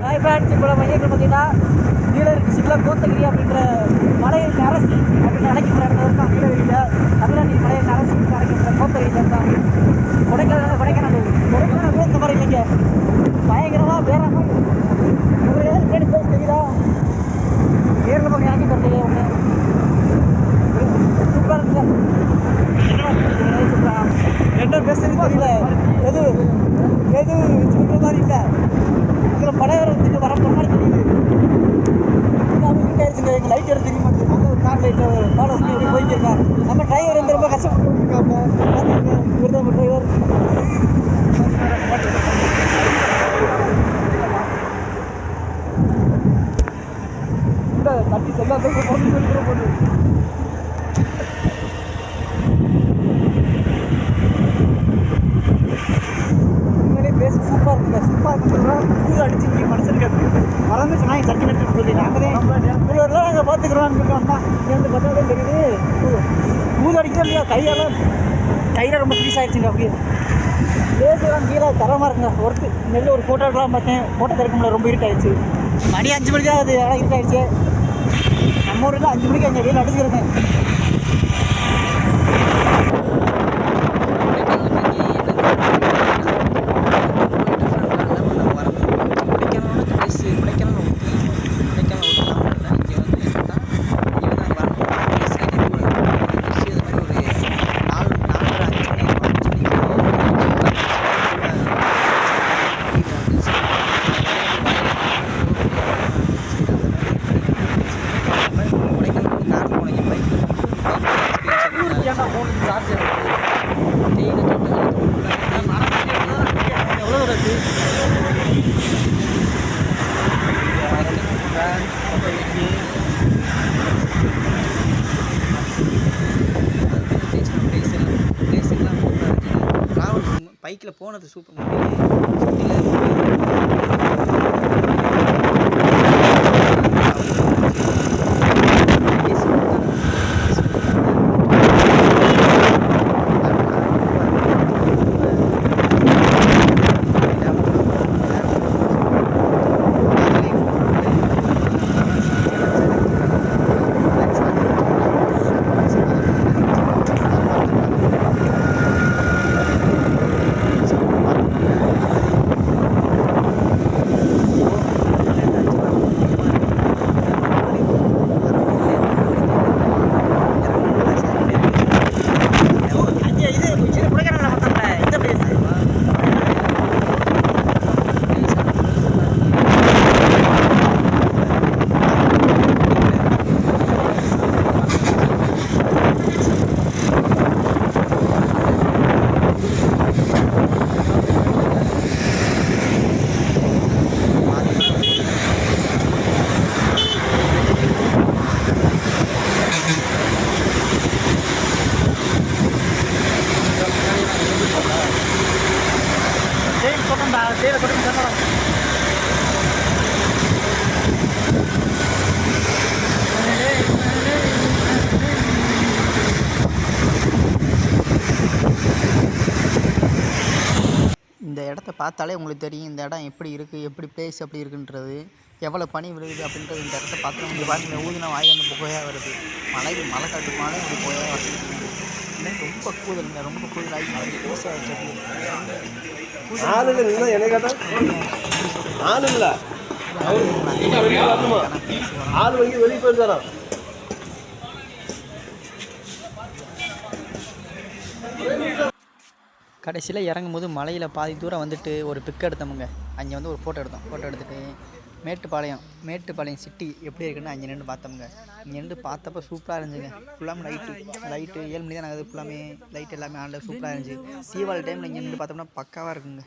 Hi friends இப்போ நம்ம இயக்கம் பார்த்தீங்கன்னா நீலகிரி டிஸ்ட்ரிக்டில் கோத்தகிரி அப்படின்ற மலையில் அரசி அப்படின்னு அழைக்கிற இடத்துல இருக்கான் நீலகிரியில். என்ன பேசுறது தெரியல எது? எது சொல்கிற மாதிரி இல்லை. இதில் படம் வந்துட்டு வர மாதிரி தெரியுது. அவங்க இருக்காயிருச்சுங்க எங்கள் லைட் எடுத்து தெரிய கார் லைட்டை ஃபாலோ பண்ணி அப்படி நம்ம டிரைவர் வந்து ரொம்ப கஷ்டப்பட்டு இருக்காங்க. இவர் தான் டிரைவர் இந்த தட்டி செல்லாத போட்டு போட்டு பிளேஸ் சூப்பராக இருக்குங்க சூப்பராக இருக்குன்னா கூறு அடிச்சு இங்கே மனுஷனுக்கு மறந்துச்சுன்னா சொன்னால் சட்டி நட்டு சொல்லி நாங்கள் கூறுலாம் நாங்கள் பார்த்துக்குறோம் இருக்கோம்னா இங்கேருந்து பார்த்தாலே தெரியுது. கூறு அடிக்கிறோம் இல்லையா? கையெல்லாம் கையில் ரொம்ப ஃப்ரீஸ் ஆகிடுச்சுங்க அப்படியே. பேசலாம் கீழே தரமாக இருக்குங்க. ஒருத்து நெல் ஒரு ஃபோட்டோ எடுக்கலாம் பார்த்தேன். ஃபோட்டோ திறக்க முடியல ரொம்ப இருட்டாயிடுச்சு மணி அஞ்சு மணிக்கு தான் அது ஆனால் இருட்டாயிடுச்சு நம்ம ஊரில் அஞ்சு மணிக்கு அங்கே வெயில் அடிச்சிருந்தேன் பைக்கில் போனது சூப்பர் அங்கே இடத்த பார்த்தாலே உங்களுக்கு தெரியும் இந்த இடம் எப்படி இருக்குது எப்படி பிளேஸ் எப்படி இருக்குன்றது எவ்வளோ பனி விழுகுது அப்படின்றது இந்த இடத்த பார்த்தா இங்கே பாருங்க ஊதின வாய் வந்து புகையாக வருது. மழை மழை காட்டு மழை வந்து புகையாக வருது. ரொம்ப கூதலுங்க ரொம்ப கூதலாகி பெருசாக ஆளுங்க என்னை கேட்டா? ஆளு இல்லை ஆள் வாங்கி வெளியே போயிருந்தாராம் கடைசியில் இறங்கும் போது மலையில் பாதி தூரம் வந்துட்டு ஒரு பிக் எடுத்தோமுங்க. அங்கே வந்து ஒரு ஃபோட்டோ எடுத்தோம். ஃபோட்டோ எடுத்துட்டு மேட்டுப்பாளையம் மேட்டுப்பாளையம் சிட்டி எப்படி இருக்குன்னு அங்கே நின்று பார்த்தோமுங்க. இங்கே நின்று பார்த்தப்ப சூப்பராக இருந்துச்சுங்க. ஃபுல்லாமே லைட்டு லைட்டு ஏழு மணி தான் நாங்கள் ஃபுல்லாமே லைட் எல்லாமே ஆனில் சூப்பராக இருந்துச்சு. சீவாள் டைமில் இங்கே நின்று பார்த்தோம்னா பக்காவாக இருக்குங்க.